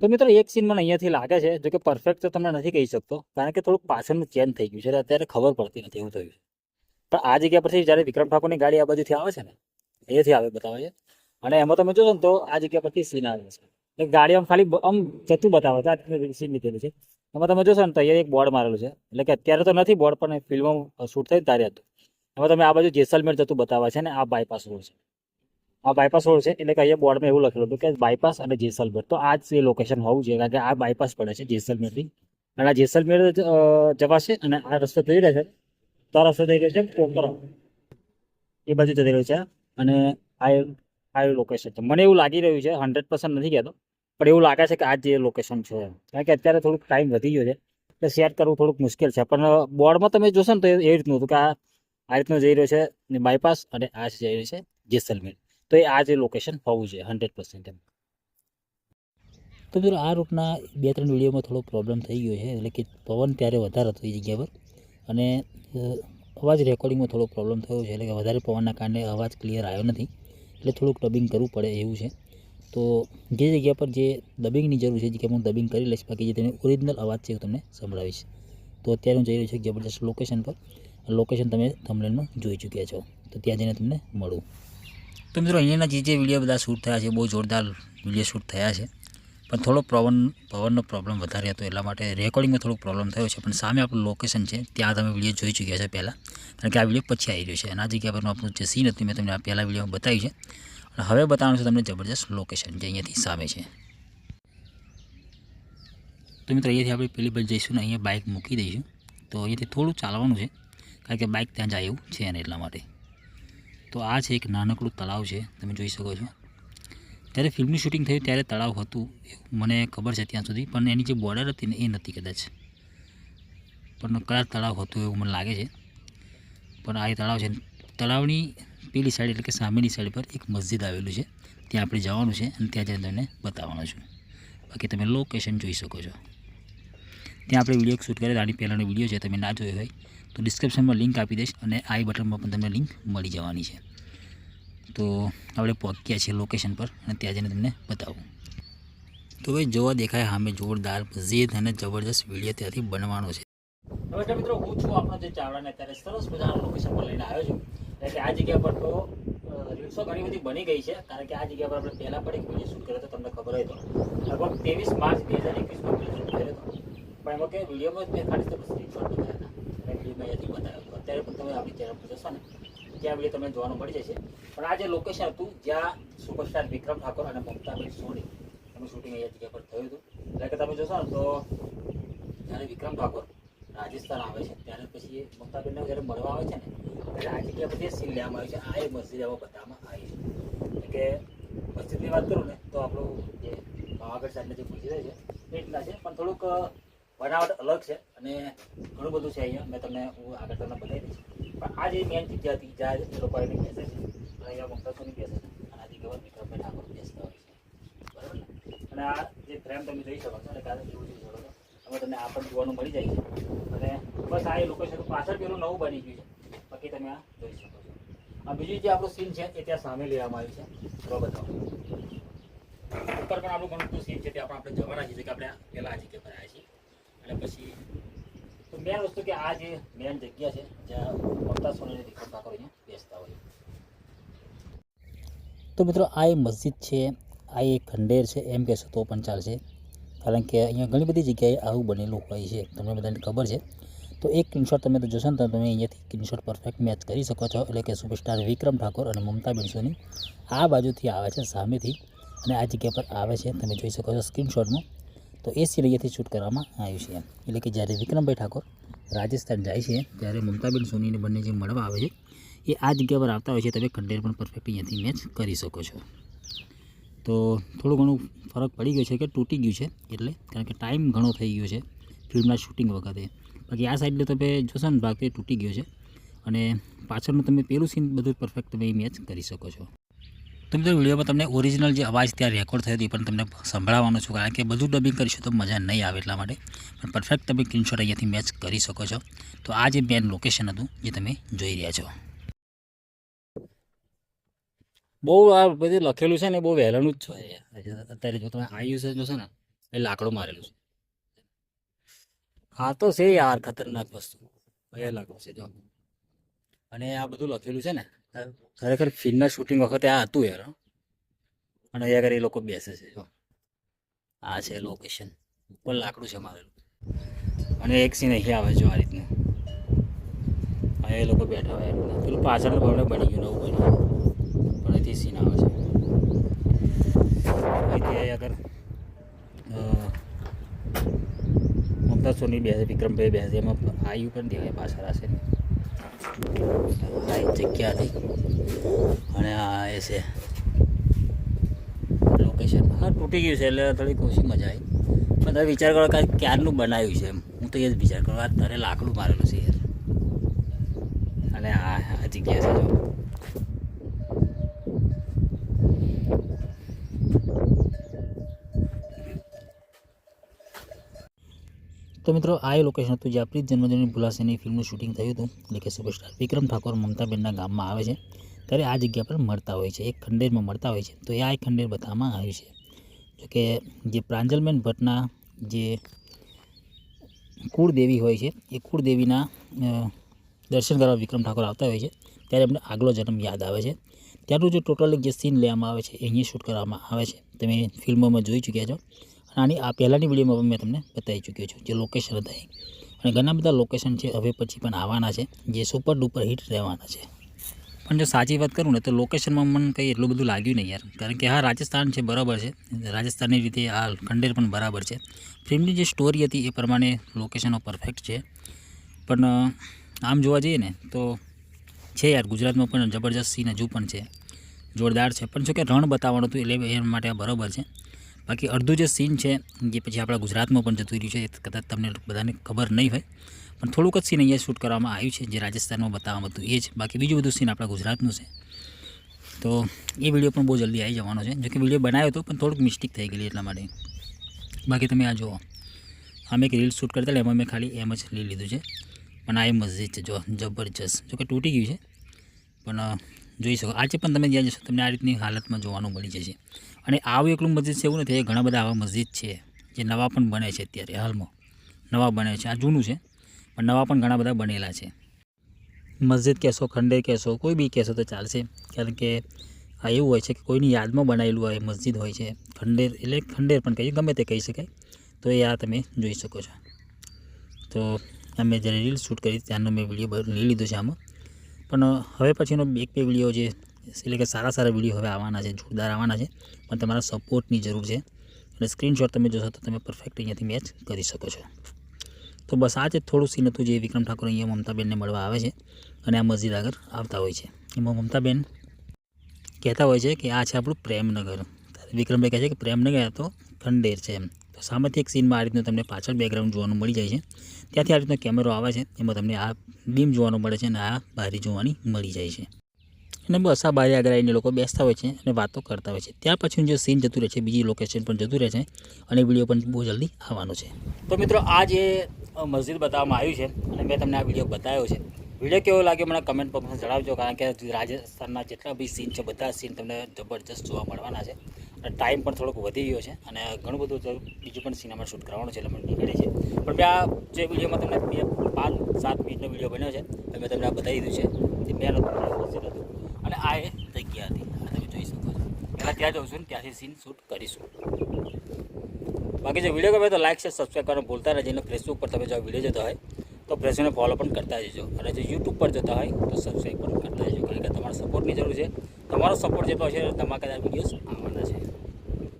તો મિત્રો એક સીન મને અહીંયાથી લાગે છે, જો કે પરફેક્ટ તો તમને નથી કહી શકતો, કારણ કે થોડુંક પાછળનું ચેન્જ થઈ ગયું છે અત્યારે ખબર પડતી નથી એવું થયું છે. પણ આ જગ્યા પરથી જ્યારે વિક્રમ ઠાકોરની ગાડી આ બાજુથી આવે છે ને, અહીંયાથી આવે, બતાવે છે. અને એમાં તમે જોશો ને તો આ જગ્યા પરથી સીન આવે છે. ગાડી આમ ખાલી આમ જતું બતાવે છે, આ સીન લીધેલું છે. એમાં તમે જોશો ને તો અહીંયા એક બોર્ડ મારેલું છે, એટલે કે અત્યારે તો નથી બોર્ડ, પણ ફિલ્મો શૂટ થઈ ત્યારે હતું. એમાં તમે આ બાજુ જેસલમેર જતું બતાવે છે ને, આ બાયપાસ રોડ છે. આ બાયપાસ રોડ છે, એટલે કે અહીંયા બોર્ડમાં એવું લખેલું હતું કે બાયપાસ અને જેસલમેર. તો આ જ એ લોકેશન હોવું જોઈએ, કારણ કે આ બાયપાસ પડે છે જેસલમેરથી. અને આ જેસલમેર જવાશે અને આ રસ્તો જઈ રહ્યો છે. તો રસ્તો થઈ રહ્યો છે પોકરણ એ બાજુ જઈ રહ્યો છે અને આ આ લોકેશન છે. મને એવું લાગી રહ્યું છે હંડ્રેડ પર્સન્ટ નથી કહેતો, પણ એવું લાગે છે કે આ જે લોકેશન છે. કારણ કે અત્યારે થોડુંક ટાઈમ વધી ગયો છે. એટલે શેર કરવું થોડુંક મુશ્કેલ છે. પણ બોર્ડમાં તમે જોશો ને તો એ એ રીતનું હતું કે આ આ રીતનું જઈ રહ્યો છે, ને બાયપાસ અને આ જઈ રહ્યો છે જેસલમેર. તો એ આ જે લોકેશન હોવું જોઈએ હંડ્રેડ પર્સન્ટ એમ. તો મિત્રો, આ રૂટના બે ત્રણ વિડીયોમાં થોડો પ્રોબ્લેમ થઈ ગયો છે, એટલે કે પવન ત્યારે વધારે હતો એ જગ્યા પર. અને અવાજ રેકોર્ડિંગમાં થોડો પ્રોબ્લેમ થયો છે, એટલે કે વધારે પવનના કારણે અવાજ ક્લિયર આવ્યો નથી. એટલે થોડુંક ડબિંગ કરવું પડે એવું છે. તો જે જગ્યા પર જે ડબિંગની જરૂર છે જગ્યા હું ડબિંગ કરી લઈશ, બાકી જે તેની ઓરિજિનલ અવાજ છે, એ તમને સંભળાવીશ. તો અત્યારે હું જઈ રહ્યો છું એક જબરદસ્ત લોકેશન પર. લોકેશન તમે થમલેનમાં જોઈ ચૂક્યા છો. તો ત્યાં જઈને તમને મળું. તો મિત્રો, અહીંયાના જે જે વીડિયો બધા શૂટ થયા છે, બહુ જોરદાર વીડિયો શૂટ થયા છે. પણ થોડો પવન, પવનનો પ્રોબ્લેમ વધારે હતો, એટલા માટે રેકોર્ડિંગમાં થોડોક પ્રોબ્લેમ થયો છે. પણ સામે આપણું લોકેશન છે, ત્યાં તમે વીડિયો જોઈ ચૂક્યા છે પહેલાં. કારણ કે આ વીડિયો પછી આવી રહ્યો છે. એના જગ્યા પરનું આપણું જે સીન હતું, મેં તમને આ પહેલાં વિડીયોમાં બતાવ્યું છે. અને હવે બતાવવાનું છે તમને જબરજસ્ત લોકેશન જે અહીંયાથી સામે છે. તો મિત્રો, અહીંયાથી આપણે પેલી બાજુ જઈશું ને, અહીંયા બાઇક મૂકી દઈશું. તો અહીંયાથી થોડું ચાલવાનું છે, કારણ કે બાઇક ત્યાં જાય એવું છે ને એટલા માટે. તો આ છે એક નાનકડું તળાવ છે, તમે જોઈ શકો છો. ત્યારે ફિલ્મનું શૂટિંગ થયું ત્યારે તળાવ હતું મને ખબર છે ત્યાં સુધી, પણ એની જે બોર્ડર હતી ને એ નથી કદાચ. પણ કદાચ તળાવ હતું એવું મને લાગે છે. પણ આ તળાવ છે તળાવની પેલી સાઈડ એટલે કે સામેની સાઈડ પર એક મસ્જિદ આવેલું છે. ત્યાં આપણે જવાનું છે અને ત્યાં જઈને તમને બતાવવાનું છું. બાકી તમે લોકેશન જોઈ શકો છો. ત્યાં આપણે વીડિયો શૂટ કર્યો, આની પહેલાંનો વીડિયો છે, તમે ના જોયો હોય, તો ડિસ્ક્રિપ્શનમાં લિંક આપી દઈશ અને આઈ બટનમાં પણ તમને લિંક મળી જવાની છે. તો આપણે પહોંચ્યા છીએ લોકેશન પર અને ત્યાં જઈને તમને બતાવું. તો ભાઈ, જોવા દેખાય સામે જોરદાર મસ્જિદ અને જબરદસ્ત વીડિયો ત્યાંથી બનવાનો છે. નમસ્કાર મિત્રો, હું છું આપણો જે ચાવડાને અત્યારે સરસ મજાના લોકેશન પર લઈને આવ્યો છું. એટલે આ જગ્યા પર તો રીલ્સો ઘણી બધી બની ગઈ છે, કારણ કે આ જગ્યા પર આપણે પહેલાં પણ એક વીડિયો શૂટ કર્યો હતો, તમને ખબર હોય તો. લગભગ ત્રેવીસ માર્ચ બે હજાર એકવીસમાં શૂટ કર્યો હતો. પણ એમાં કે વિડીયોમાં મેં ખાલી સ્ક્રીનશોટ બતાવ્યા હતા. મેં વિડીયોમાં અહીંયાથી બતાવ્યો અત્યારે પણ તમે આપણી ચેનલ પર જશો ને ત્યાં વીડિયો તમને જોવાનું મળી જશે. પણ આ જે લોકેશન હતું, જ્યાં સુપરસ્ટાર વિક્રમ ઠાકોર અને મમતાબેન સોની, એનું શૂટિંગ અહીંયા જગ્યા પર થયું હતું. એટલે કે તમે જોશો ને, તો જ્યારે વિક્રમ ઠાકોર રાજસ્થાન આવે છે, ત્યારે પછી એ મમતાબેનને જ્યારે મળવા આવે છે ને, ત્યારે આ જગ્યા પરથી સીન લેવામાં આવે છે. આ એ મસ્જિદ એવા બતાવવામાં આવી છે. એટલે કે મસ્જિદની વાત કરું ને, તો આપણું જે પાવાગઢ સાહેબને જે મસ્જિદ છે, એ રીતના છે. પણ થોડુંક બનાવટ અલગ છે અને ઘણું બધું છે અહીંયા. મેં તમને હું આગળ તમને બતાવી દઈશ. પણ આ જે મેન જગ્યા હતી, જ્યાં એ લોકો એને બેસે છે, અહીંયા મમતા સોની બેસે છે, અને આ જગ્યા પર વિક્રમભાઈ ઠાકોર બેસતા હોય છે. બરાબર અને આ જે ફ્રેમ તમે જોઈ શકો છો, અને જેવું જોઈ શકો છો અમે તમને આ પણ જોવાનું મળી જાય છે. અને બસ આ એ લોકેશન પાછળ પેલું નવું બની ગયું છે. બાકી તમે આ જોઈ શકો છો. આ બીજું જે આપણું સીન છે, એ ત્યાં સામે લેવામાં આવ્યું છે. તો બતાવો. ઉપર પણ આપણું ઘણું બધું સીન છે ત્યાં પણ આપણે જવાના છીએ કે આપણે પહેલાં આ પર આવ્યા છીએ. અને પછી તો મેન વસ્તુ કે આ જે મેન જગ્યા છે, જ્યાં મમતા સોનીની વિક્રમ ઠાકોર બેસતા હોય. તો મિત્રો, આ એ મસ્જિદ છે, આ એ ખંડેર છે, એમ કહેશો તો પણ ચાલશે. કારણ કે અહીંયા ઘણી બધી જગ્યાએ આવું બનેલું હોય છે, તમને બધાને ખબર છે. તો એક સ્ક્રીનશોટ તમે તો જોશો ને, તો તમે અહીંયાથી સ્ક્રીનશોટ પરફેક્ટ મેચ કરી શકો છો. એટલે કે સુપરસ્ટાર વિક્રમ ઠાકોર અને મમતા બેનસોની આ બાજુથી આવે છે, સામેથી. અને આ જગ્યા પર આવે છે, તમે જોઈ શકો છો સ્ક્રીનશોટમાં તો એ સીન અહીંયાથી શૂટ કરવામાં આવ્યું છે એટલે કે જ્યારે વિક્રમભાઈ ઠાકોર રાજસ્થાન જાય છે, ત્યારે મમતાબેન સોનીને બંને જે મળવા આવે છે, એ આ જગ્યા પર આવતા હોય છે, તમે ખંડેર પણ પરફેક્ટ અહીંયાથી મેચ કરી શકો છો. તો થોડું ઘણું ફરક પડી ગયો છે કે તૂટી ગયું છે, એટલે કારણ કે ટાઈમ ઘણો થઈ ગયો છે ફિલ્મના શૂટિંગ વખતે. બાકી આ સાઈડે તમે જોશો ને ભાગ તે તૂટી ગયો છે. અને પાછળનું તમે પેલું સીન બધું પરફેક્ટ તમે મેચ કરી શકો છો. તો મિત્રો, વિડીયોમાં તમને ઓરિજિનલ જે અવાજ ત્યાં રેકોર્ડ થયો હતી પણ તમને સંભળાવવાનો છું, કારણ કે બધું ડબિંગ કરીશું તો મજા નહીં આવે એટલા માટે. પણ પરફેક્ટ તમે સ્ક્રીનશોટ અહીંયાથી મેચ કરી શકો છો. તો આ જે મેન લોકેશન હતું, જે તમે જોઈ રહ્યા છો. બહુ આ બધું લખેલું છે ને બહુ વહેલાનું જ છે. અત્યારે જો તમે આ યુઝ જોશો ને, એ લાકડું મારેલું છે. હા, તો છે યાર, ખતરનાક વસ્તુ. એ લાકડું છે, જો. અને આ બધું લખેલું છે ને ખરેખર ફિલ્મના શૂટિંગ વખતે આ હતું યાર અને અહીંયા આગળ એ લોકો બેસે છે, જો. આ છે લોકેશન ઉપર લાકડું છે મારેલું. અને એક સીન અહીં આવે છે આ રીતનું. અહીંયા એ લોકો બેઠા હોય પેલું પાછળનું ભવન બની ગયું, નવું બન્યું. પણ અહીંથી સીન આવે છે. અહીંથી અહીંયા આગળ મમતા સોની બેસે, વિક્રમભાઈ બેસે. એમાં આયુ પણ દેખાય પાછળ હશે એક જગ્યા હતી અને આ એ છે લોકેશન હા તૂટી ગયું છે એટલે થોડીક ઓછી મજા આવી પણ તમે વિચાર કરો કે ક્યારનું બનાવ્યું છે એમ હું તો એ જ વિચાર કરું આ તારે લાકડું મારેલું છે યાર અને આ જગ્યા છે તો મિત્રો, આ એ લોકેશન હતું જે આપણી જ જન્મદિવસની ભૂલાસેની ફિલ્મનું શૂટિંગ થયું હતું એટલે કે સુપરસ્ટાર વિક્રમ ઠાકોર મમતાબેનના ગામમાં આવે છે. ત્યારે આ જગ્યા પર મળતા હોય છે, એક ખંડેરમાં મળતા હોય છે. તો એ આ ખંડેર બતાવવામાં આવ્યું છે. જોકે જે પ્રાંજલબેન ભટ્ટના જે કુળદેવી હોય છે, એ કુળદેવીના દર્શન કરવા વિક્રમ ઠાકોર આવતા હોય છે, ત્યારે એમને આગલો જન્મ યાદ આવે છે. ત્યારનું જે ટોટલી જે સીન લેવામાં આવે છે, એ અહીંયા શૂટ કરવામાં આવે છે. તમે ફિલ્મોમાં જોઈ ચૂક્યા છો. આની આ પહેલાંની વિડીયોમાં પણ મેં તમને બતાવી ચૂક્યો છું જે લોકેશન હતા અને ઘણા બધા લોકેશન છે, હવે પછી પણ આવવાના છે, જે સુપર ડુપર હિટ રહેવાના છે. પણ જો સાચી વાત કરું ને, તો લોકેશનમાં મને કંઈ એટલું બધું લાગ્યું નહીં યાર. કારણ કે હા, રાજસ્થાન છે, બરાબર છે. રાજસ્થાનની રીતે આ ખંડેર પણ બરાબર છે. ફિલ્મની જે સ્ટોરી હતી એ પ્રમાણે લોકેશનો પરફેક્ટ છે. પણ આમ જોવા જઈએ ને, તો છે યાર, ગુજરાતમાં પણ જબરજસ્ત સીન હજુ પણ છે. જોરદાર છે. પણ જો કે રણ બતાવવાનું હતું, એટલે એ માટે બરાબર છે. બાકી અડધું જે સીન છે, જે પછી આપણા ગુજરાતમાં પણ જતું રહ્યું છે, એ કદાચ તમને બધાને ખબર નહીં હોય, પણ થોડુંક જ સીન અહીંયા શૂટ કરવામાં આવ્યું છે, જે રાજસ્થાનમાં બતાવવામાં હતું, એ જ. બાકી બીજું બધું સીન આપણા ગુજરાતનું છે. તો એ વીડિયો પણ બહુ જલ્દી આવી જવાનો છે. જો કે વીડિયો બનાવ્યો હતો પણ થોડુંક મિસ્ટેક થઈ ગયેલી એટલા માટે. બાકી તમે આ જુઓ. અમે એક રીલ શૂટ કરતા, એમાં મેં ખાલી એમ જ લઈ લીધું છે. પણ આ એ મસ્જિદ છે, જો જબરજસ્ત. જો કે તૂટી ગયું છે. પણ જોઈ શકો. આજે પણ તમે જ્યાં જશો તમને આ રીતની હાલતમાં જોવાનું મળી જશે. અને આવું એકલું મસ્જિદ છે એવું નથી. ઘણા બધા આવા મસ્જિદ છે જે નવા પણ બને છે અત્યારે હાલમાં. નવા બને છે. આ જૂનું છે, પણ નવા પણ ઘણા બધા બનેલા છે. મસ્જિદ કહેશો, ખંડેર કહેશો, કોઈ બી કહેશો તો ચાલશે. કારણ કે આ એવું હોય છે કે કોઈની યાદમાં બનાવેલું હોય મસ્જિદ હોય છે. ખંડેર એટલે ખંડેર પણ કહીએ, ગમે તે કહી શકાય. તો એ આ તમે જોઈ શકો છો. તો અમે જ્યારે રીલ શૂટ કરી ત્યારનો મેં વીડિયો લઈ લીધો છે આમાં. પણ હવે પછીનો એક બે વીડિયો જે એટલે કે સારા સારા વીડિયો હવે આવવાના છે, જોરદાર આવવાના છે, પણ તમારા સપોર્ટની જરૂર છે. અને સ્ક્રીનશોટ તમે જોશો તો તમે પરફેક્ટ અહીંયાથી મેચ કરી શકો છો. તો બસ આ જ થોડું સીન હતું જે વિક્રમ ઠાકોર અહીંયા મમતાબેનને મળવા આવે છે અને આ મસ્જિદ આગળ આવતા હોય છે. એમાં મમતાબેન કહેતા હોય છે કે આ છે આપણું પ્રેમનગર. વિક્રમભાઈ કહે છે કે પ્રેમનગર તો ખંડેર છે એમ. તો સામેથી એક સીનમાં આ રીતનું તમને પાછળ બેકગ્રાઉન્ડ જોવાનું મળી જાય છે. ત્યાંથી આ રીતનો કેમેરો આવે છે, એમાં તમને આ બીમ જોવાનું મળે છે અને આ બારી જોવાની મળી જાય છે. અને બસ આ બારી આગળ આવીને લોકો બેસતા હોય છે અને વાતો કરતા હોય છે. ત્યાર પછી જે સીન જતું રહે છે, બીજી લોકેશન પણ જતું રહે છે અને વીડિયો પણ બહુ જલ્દી આવવાનો છે. તો મિત્રો, આ જે મસ્જિદ બતાવવામાં આવ્યું છે અને મેં તમને આ વીડિયો બતાવ્યો છે. વીડિયો કેવો લાગ્યો મને કમેન્ટ બોક્સમાં જણાવજો, કારણ કે રાજસ્થાનના જેટલા બી સીન છે, બધા સીન તમને જબરજસ્ત જોવા મળવાના છે. ટાઈમ પણ થોડોક વધી ગયો છે અને ઘણું બધું બીજું પણ સિનેમા શૂટ કરવાનું છે એટલે મને નીકળે છે. પણ મેં આ જે વિડીયોમાં તમને બે, પાંચ, સાત મિનિટનો વીડિયો બન્યો છે એ મેં તમને આ બતાવી દીધું છે, તે મેન હતું. અને આ એ જગ્યા હતી અને તમે જોઈ શકો છો. પહેલાં ત્યાં જઉં છું ને, ત્યાંથી સીન શૂટ કરીશું. બાકી જો વીડિયો ગમે તો લાઈક છે સબસ્ક્રાઈબ કરવાનું ભૂલતા રહેજો અને ફેસબુક પર તમે જો વીડિયો જોતા હોય, તો ફેસબુકને ફોલો પણ કરતા જજો. અને જો યુટ્યુબ પર જતા હોય, તો સબસ્ક્રાઈબ પણ કરતા જજો. કારણ કે તમારા સપોર્ટની જરૂર છે. તમારો સપોર્ટ જેટલો હશે કદાચ વિડીયોઝ આવવાના છે